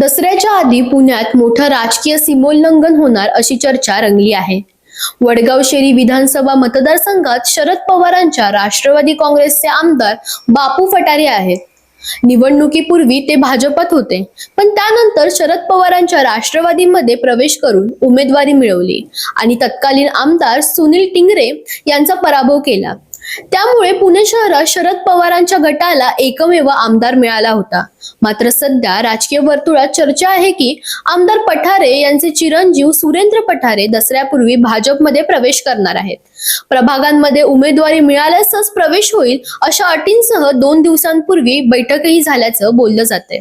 दसऱ्याच्या आधी पुण्यात मोठं राजकीय सीमोल्लंघन होणार अशी चर्चा रंगली आहे. वडगाव शेरी विधानसभा मतदारसंघात शरद पवारांच्या राष्ट्रवादी काँग्रेसचे आमदार बापू फटारे आहेत. निवडणुकीपूर्वी ते भाजपत होते पण त्यानंतर शरद पवारांच्या राष्ट्रवादीमध्ये प्रवेश करून उमेदवारी मिळवली आणि तत्कालीन आमदार सुनील टिंगरे यांचा पराभव केला. त्यामुळे पुणे शहरात शरद पवारांच्या गटाला एकमेव आमदार मिळाला होता. मात्र सध्या राजकीय वर्तुळात चर्चा आहे की आमदार पठारे यांचे चिरंजीव सुरेंद्र पठारे दसऱ्यापूर्वी भाजपमध्ये प्रवेश करणार आहेत. प्रभागांमध्ये उमेदवारी मिळाल्यासच प्रवेश होईल अशा अटींसह दोन दिवसांपूर्वी बैठकही झाल्याचं बोललं जाते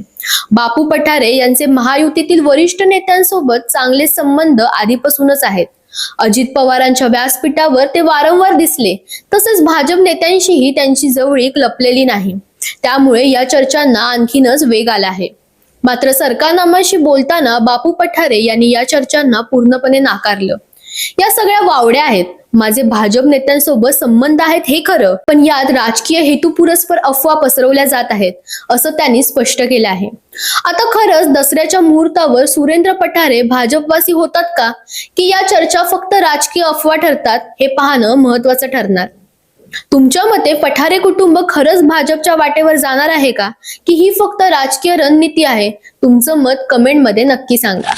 बापू पठारे यांचे महायुतीतील वरिष्ठ नेत्यांसोबत चांगले संबंध आधीपासूनच आहेत. अजित पवारांच्या व्यासपीठावर ते वारंवार दिसले. तसेच भाजप नेत्यांशीही त्यांची जवळीक लपलेली नाही. त्यामुळे या चर्चांना आणखीनच वेग आला आहे. मात्र सरकारनामाशी बोलताना बापू पठारे यांनी या चर्चांना पूर्णपणे नाकारलं. या सगळ्या वावड्या आहेत. माझे भाजप नेत्यांसोबत संबंध आहेत हे खरं पण यात राजकीय हेतू पुरस्पर अफवा पसरवल्या जात आहेत असं त्यांनी स्पष्ट केलं आहे. आता खरंच दसऱ्याच्या मुहूर्तावर सुरेंद्र पठारे भाजपवासी होतात का? की या चर्चा फक्त राजकीय अफवा ठरतात हे पाहणं महत्वाचं ठरणार. तुमच्या मते पठारे कुटुंब खरंच भाजपच्या वाटेवर जाणार आहे का? की ही फक्त राजकीय रणनीती आहे? तुमचं मत कमेंटमध्ये नक्की सांगा.